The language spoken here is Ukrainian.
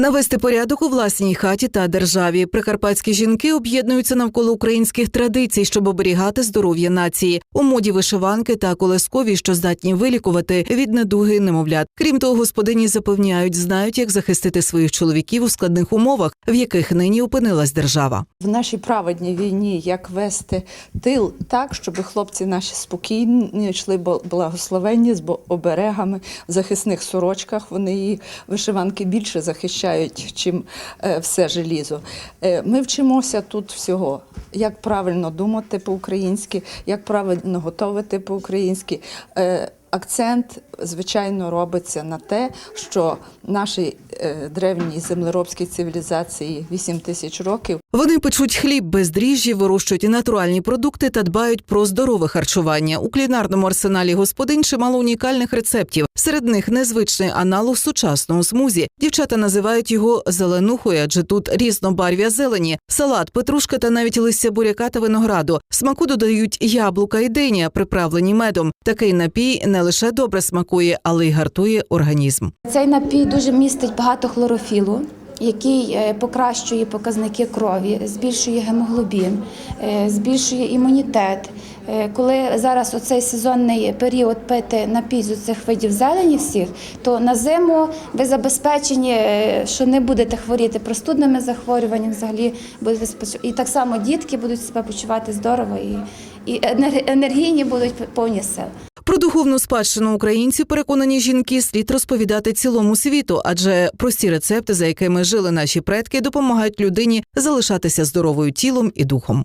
Навести порядок у власній хаті та державі. Прикарпатські жінки об'єднуються навколо українських традицій, щоб оберігати здоров'я нації. У моді вишиванки та колескові, що здатні вилікувати від недуги немовлят. Крім того, господині запевняють, знають, як захистити своїх чоловіків у складних умовах, в яких нині опинилась держава. в нашій праведній війні, як вести тил так, щоб хлопці наші спокійні йшли благословенні з оберегами в захисних сорочках. Вони її вишиванки більше захищають, чим е, все желізо. Е, ми вчимося тут всього, як правильно думати по-українськи, як правильно готувати по-українськи. Акцент, звичайно, робиться на те, що нашій е, древній землеробській цивілізації 8 тисяч років Вони печуть хліб без дріжджі, вирощують натуральні продукти та дбають про здорове харчування. У кулінарному арсеналі господин чимало унікальних рецептів. Серед них незвичний аналог сучасного смузі. Дівчата називають його зеленухою, адже тут різнобарв'я зелені, салат, петрушка та навіть листя буряка та винограду. Смаку додають яблука і диня, приправлені медом. Такий напій не лише добре смакує, але й гартує організм. Цей напій дуже містить багато хлорофілу, який е, покращує показники крові, збільшує гемоглобін, е, збільшує імунітет. Е, Коли зараз оцей сезонний період пити напій з цих видів зелені всіх, то на зиму ви забезпечені, що не будете хворіти простудними захворюваннями, взагалі будете і так само дітки будуть себе почувати здорово і, енергійні будуть повні сил. Про духовну спадщину українців переконані жінки слід розповідати цілому світу, адже прості рецепти, за якими жили наші предки, допомагають людині залишатися здоровою тілом і духом.